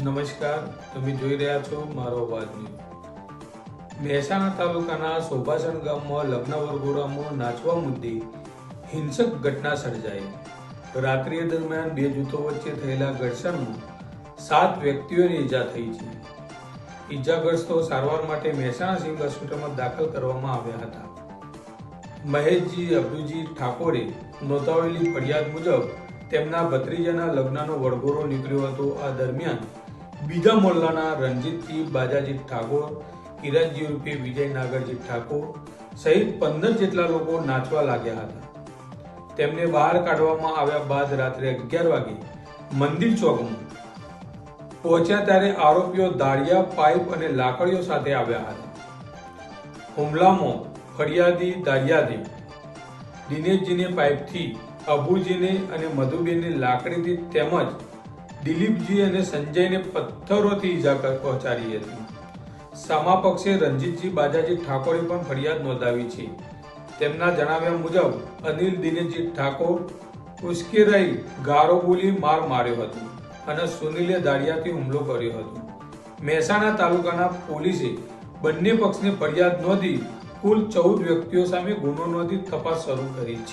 નમસ્કાર, તમે જોઈ રહ્યા છો મારો અવાજ મહેસાણા તાલુકાના શોભાસણ ગામમાં લગ્ન વરઘોડામાં નાચવા મુદ્દે હિંસક ઘટના સર્જાઈ. રાત્રિ દરમિયાન બે જૂથો વચ્ચે થયેલા ઘર્ષણમાં સાત વ્યક્તિઓને ઈજા થઈ છે. ઈજાગ્રસ્તો સારવાર માટે મહેસાણા સિવિલ હોસ્પિટલમાં દાખલ કરવામાં આવ્યા હતા. મહેશજી અબ્દુજી ઠાકોરે નોંધાવેલી ફરિયાદ મુજબ તેમના ભત્રીજાના લગ્નનો વળઘોરો નીકળ્યો હતો. આ દરમિયાન બીજા મોહલ્લાના રણજીતજી બાજાજી ઠાકોર, કિરણજી રૂપે વિજય નાગરજી ઠાકોર સહિત પંદર જેટલા લોકો નાચવા લાગ્યા હતા. તેમને બહાર કાઢવામાં આવ્યા બાદ રાત્રે અગિયાર વાગે મંદિર ચોકમાં પહોંચ્યા ત્યારે આરોપીઓ દાળિયા, પાઇપ અને લાકડીઓ સાથે આવ્યા હતા. હુમલામાં ફરિયાદી દાળિયાથી દિનેશજીને પાઇપથી અબુજીને અને મધુબેનને લાકડીથી તેમજ દિલીપજી અને સંજયને પથ્થરોથી ઈજા પહોંચાડી હતી. સામા પક્ષે રણજીતજી બાજાજી ઠાકોરે પણ ફરિયાદ નોંધાવી છે. તેમના જણાવ્યા મુજબ, અનિલ, દિનેશજી ઠાકોર ઉશ્કેરાઈ ગારો બોલી માર માર્યો હતો અને સુનિલે દાળિયાથી હુમલો કર્યો હતો. મહેસાણા તાલુકાના પોલીસે બંને પક્ષને ફરિયાદ નોંધી કુલ ચૌદ વ્યક્તિઓ સામે ગુનો નોંધી તપાસ શરૂ કરી છે.